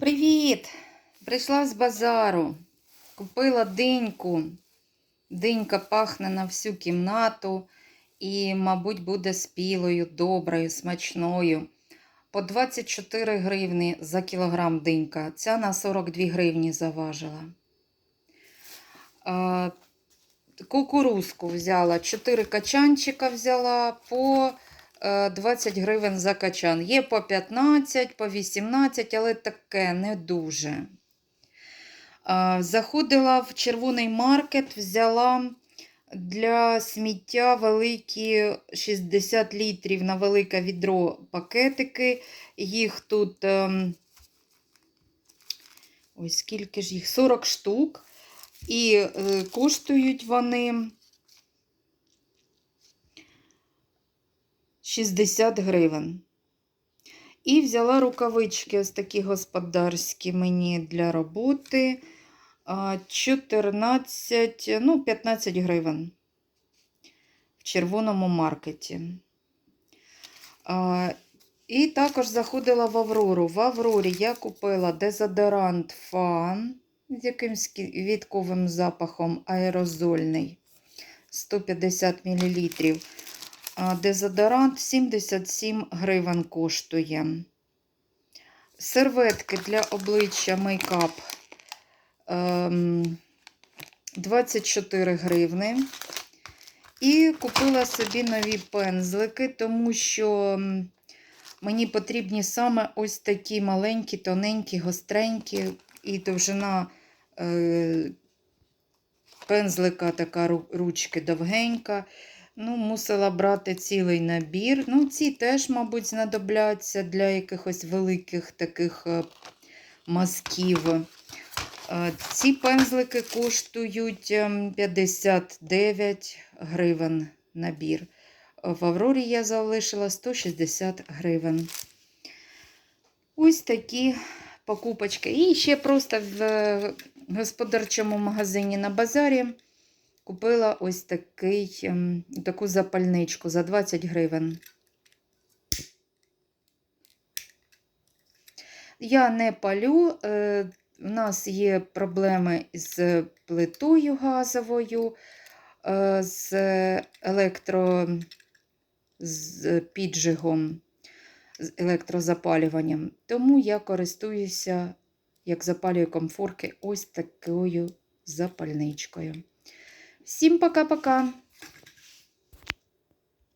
Привіт! Прийшла з базару. Купила диньку. Динька пахне на всю кімнату і, мабуть, буде спілою, доброю, смачною. По 24 гривні за кілограм динька. Ця на 42 гривні заважила. Кукурузку взяла, 4 качанчика взяла по 20 гривень за качан. Є по 15, по 18, але таке не дуже. Заходила в червоний маркет, взяла для сміття великі 60 літрів на велике відро пакетики. Їх тут ем, ой, скільки ж їх? 40 штук. І е, коштують вони 60 гривень. І взяла рукавички ось такі господарські мені для роботи. 14, ну, 15 гривень в червоному маркеті. І також заходила в Аврору. В Аврорі я купила дезодорант фан з якимсь квітковим запахом аерозольний 150 мл. Дезодорант 77 гривень коштує. Серветки для обличчя мейкап ем, 24 гривни. І купила собі нові пензлики, тому що мені потрібні саме ось такі маленькі, тоненькі, гостренькі, і довжина е, пензлика така ручки довгенька. Ну, мусила брати цілий набір. Ну, ці теж, мабуть, знадобляться для якихось великих таких е, мазків. Е, Ці пензлики коштують ем, 59 гривень набір. В Аврорі я залишила 160 гривень. Ось такі покупочки. І ще просто в е, господарчому магазині на базарі купила ось такий, ем, таку запальничку за 20 гривень. Я не палю. е, У нас є проблеми з плитою газовою, е, з електро з піджигом, з електрозапалюванням. Тому я користуюся, як запалюю комфорки, ось такою запальничкою. Всім пока-пока!